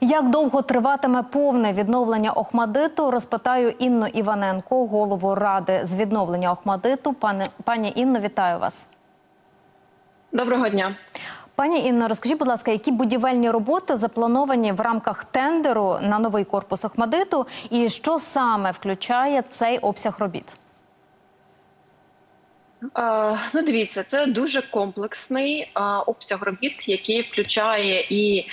Як довго триватиме повне відновлення Охмадиту? Розпитаю Інну Іваненко, голову ради з відновлення Охмадиту. Пане пані Інно, вітаю вас. Доброго дня. Пані Інно, розкажіть, будь ласка, які будівельні роботи заплановані в рамках тендеру на новий корпус Охмадиту, і що саме включає цей обсяг робіт? Е, ну, дивіться, це дуже комплексний е, обсяг робіт, який включає і е,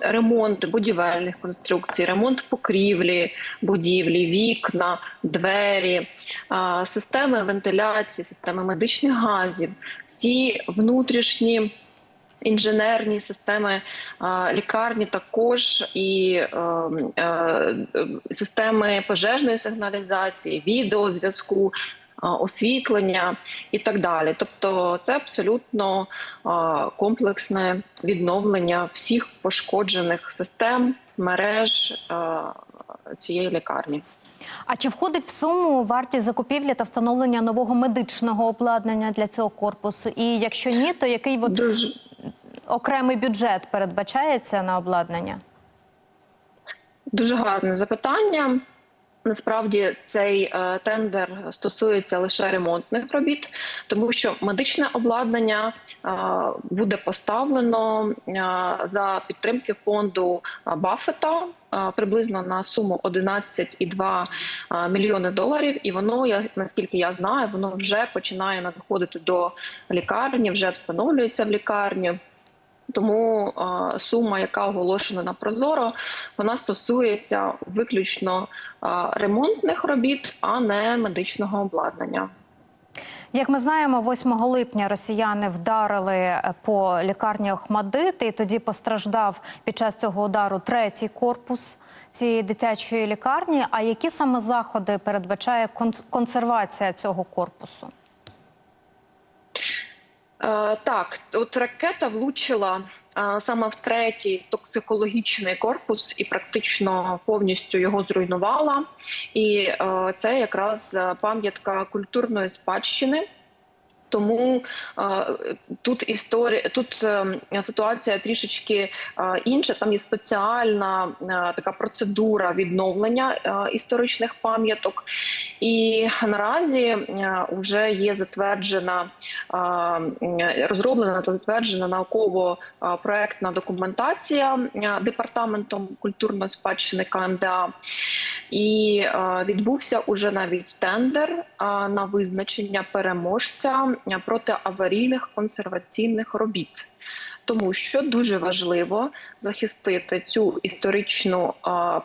ремонт будівельних конструкцій, ремонт покрівлі, будівлі, вікна, двері, системи вентиляції, системи медичних газів, всі внутрішні. Інженерні системи лікарні також і системи пожежної сигналізації, відеозв'язку, освітлення і так далі. Тобто, це абсолютно комплексне відновлення всіх пошкоджених систем мереж цієї лікарні. А чи входить в суму вартість закупівлі та встановлення нового медичного обладнання для цього корпусу? І якщо ні, то який от Дуже окремий бюджет передбачається на обладнання? Дуже гарне запитання. Насправді цей е, тендер стосується лише ремонтних робіт, тому що медичне обладнання е, буде поставлено е, за підтримки фонду е, Баффета е, приблизно на суму 11,2 е, мільйони доларів. І воно, я наскільки я знаю, воно вже починає надходити до лікарні, вже встановлюється в лікарні. Тому е, сума, яка оголошена на Прозоро, вона стосується виключно е, ремонтних робіт, а не медичного обладнання. Як ми знаємо, 8 липня росіяни вдарили е, по лікарні Охмадит, і тоді постраждав під час цього удару третій корпус цієї дитячої лікарні. А які саме заходи передбачає кон- консервація цього корпусу? Е, Так, от ракета влучила е, саме в третій токсикологічний корпус і практично повністю його зруйнувала. І е, це якраз пам'ятка культурної спадщини. Тому е, тут історія, тут е, ситуація трішечки е, інша. Там є спеціальна е, така процедура відновлення е, історичних пам'яток, і наразі вже є затверджена е, розроблена та затверджена науково-проектна документація е, департаментом культурної спадщини КМДА. І е, відбувся уже навіть тендер е, на визначення переможця е, протиаварійних консерваційних робіт. Тому що дуже важливо захистити цю історичну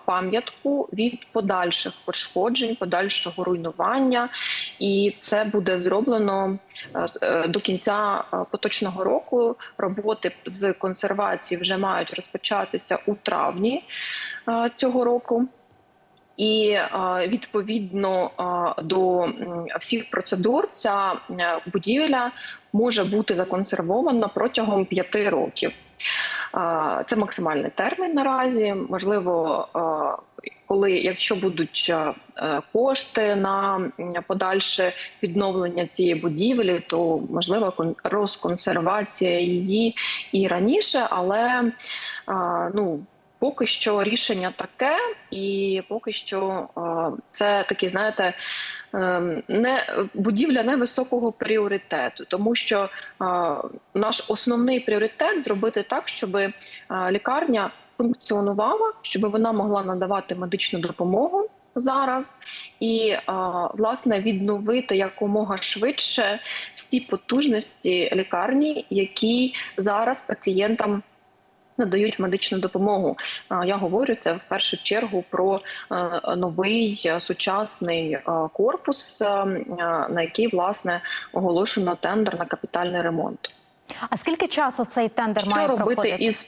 пам'ятку від подальших пошкоджень, подальшого руйнування, і це буде зроблено до кінця поточного року. Роботи з консервації вже мають розпочатися у травні цього року. І е, відповідно е, до всіх процедур ця е, будівля може бути законсервована протягом п'яти років. Це максимальний термін наразі. Можливо, коли якщо будуть кошти на подальше відновлення цієї будівлі, то можливо кон- розконсервація її і раніше, але ну. Поки що рішення таке, і поки що е, це такий, знаєте, е, не будівля невисокого пріоритету, тому що е, наш основний пріоритет зробити так, щоб лікарня функціонувала, щоб вона могла надавати медичну допомогу зараз, і власне відновити якомога швидше всі потужності лікарні, які зараз пацієнтам надають медичну допомогу. Я говорю це в першу чергу про е, новий е, сучасний е, корпус, на який власне оголошено тендер на капітальний ремонт. А скільки часу цей тендер Що має робити проходити? із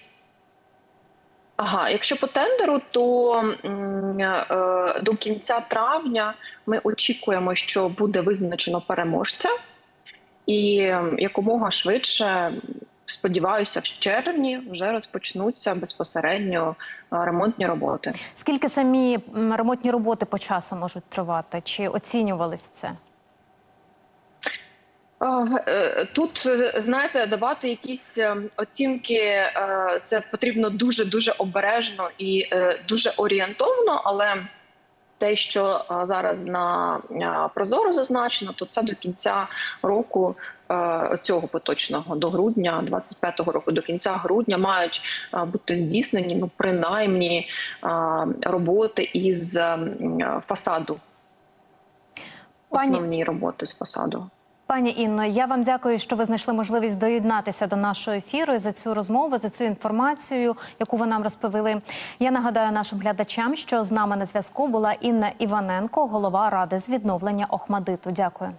Ага, якщо по тендеру, то е, до кінця травня ми очікуємо, що буде визначено переможця, і якомога швидше сподіваюся, в червні вже розпочнуться безпосередньо е, ремонтні роботи. Скільки самі ремонтні роботи по часу можуть тривати? Чи оцінювались це? Е, е, Тут знаєте, давати якісь оцінки це потрібно дуже дуже обережно і дуже орієнтовно, але те, що е, зараз на е, прозоро зазначено, то це до кінця року е, цього поточного до грудня 25-го року, до кінця грудня мають бути здійснені ну принаймні роботи із фасаду. Пані- Основні роботи з фасаду. Пані Інно, я вам дякую, що ви знайшли можливість доєднатися до нашого ефіру і за цю розмову, за цю інформацію, яку ви нам розповіли. Я нагадаю нашим глядачам, що з нами на зв'язку була Інна Іваненко, голова ради з відновлення Охмадиту. Дякую.